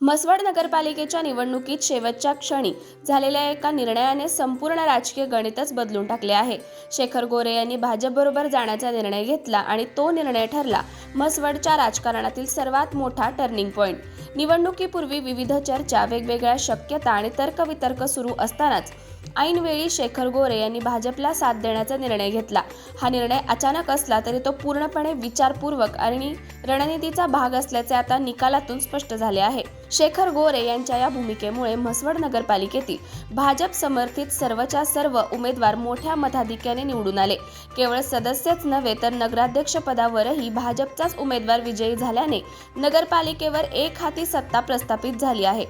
म्हसवड नगरपालिकेच्या निवडणुकीत शेवटच्या क्षणी झालेल्या एका निर्णयाने संपूर्ण राजकीय गणितच बदलून टाकले आहे. शेखर गोरे यांनी भाजपबरोबर जाण्याचा निर्णय घेतला आणि तो निर्णय ठरला म्हसवडच्या राजकारणातील सर्वात मोठा टर्निंग पॉईंट निवडणुकीपूर्वी विविध चर्चा वेगवेगळ्या शक्यता आणि तर्कवितर्क सुरू असतानाच ऐनवेळी शेखर गोरे यांनी भाजपला साथ देण्याचा निर्णय घेतला. हा निर्णय अचानक असला तरी तो पूर्णपणे विचारपूर्वक आणि रणनीतीचा भाग असल्याचे आता निकालातून स्पष्ट झाले आहे. शेखर गोरे यांच्या या भूमिकेमुळे म्हसवड नगरपालिकेतील भाजप समर्थित सर्वच्या सर्व उमेदवार मोठ्या मताधिक्याने निवडून आले. केवळ सदस्यच नव्हे तर नगराध्यक्ष पदावरही भाजपचाच उमेदवार विजयी झाल्याने नगरपालिकेवर एक हाती सत्ता प्रस्थापित झाली आहे.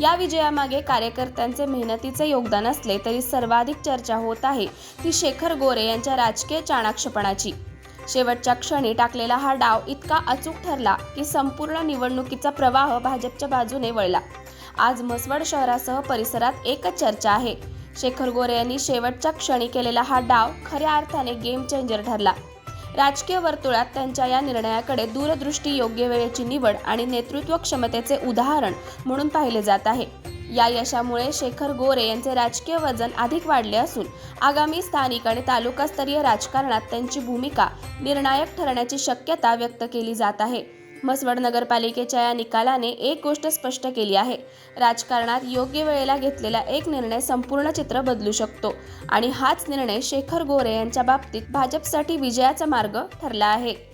या विजयामागे कार्यकर्त्यांचे मेहनतीचे योगदान असले तरी सर्वाधिक चर्चा होत आहे ती शेखर गोरे यांच्या राजकीय चाणाक्षपणाची. शेवटच्या क्षणी टाकलेला हा डाव इतका अचूक ठरला की संपूर्ण निवडणुकीचा प्रवाह भाजपच्या बाजूने वळला. आज म्हसवड शहरासह परिसरात एकच चर्चा आहे. शेखर गोरे यांनी शेवटच्या क्षणी केलेला हा डाव खऱ्या अर्थाने गेम चेंजर ठरला. राजकीय वर्तुळात त्यांच्या या निर्णयाकडे दूरदृष्टी योग्य वेळेची निवड आणि नेतृत्व क्षमतेचे उदाहरण म्हणून पाहिले जात आहे. या यशामुळे शेखर गोरे यांचे राजकीय वजन अधिक वाढले असून आगामी स्थानिक आणि तालुकास्तरीय राजकारणात त्यांची भूमिका निर्णायक ठरण्याची शक्यता व्यक्त केली जात आहे. म्हसवड नगरपालिकेच्या या निकालाने एक गोष्ट स्पष्ट केली आहे. राजकारणात योग्य वेळेला घेतलेला एक निर्णय संपूर्ण चित्र बदलू शकतो आणि हाच निर्णय शेखर गोरे यांच्या बाबतीत भाजपसाठी विजयाचा मार्ग ठरला आहे.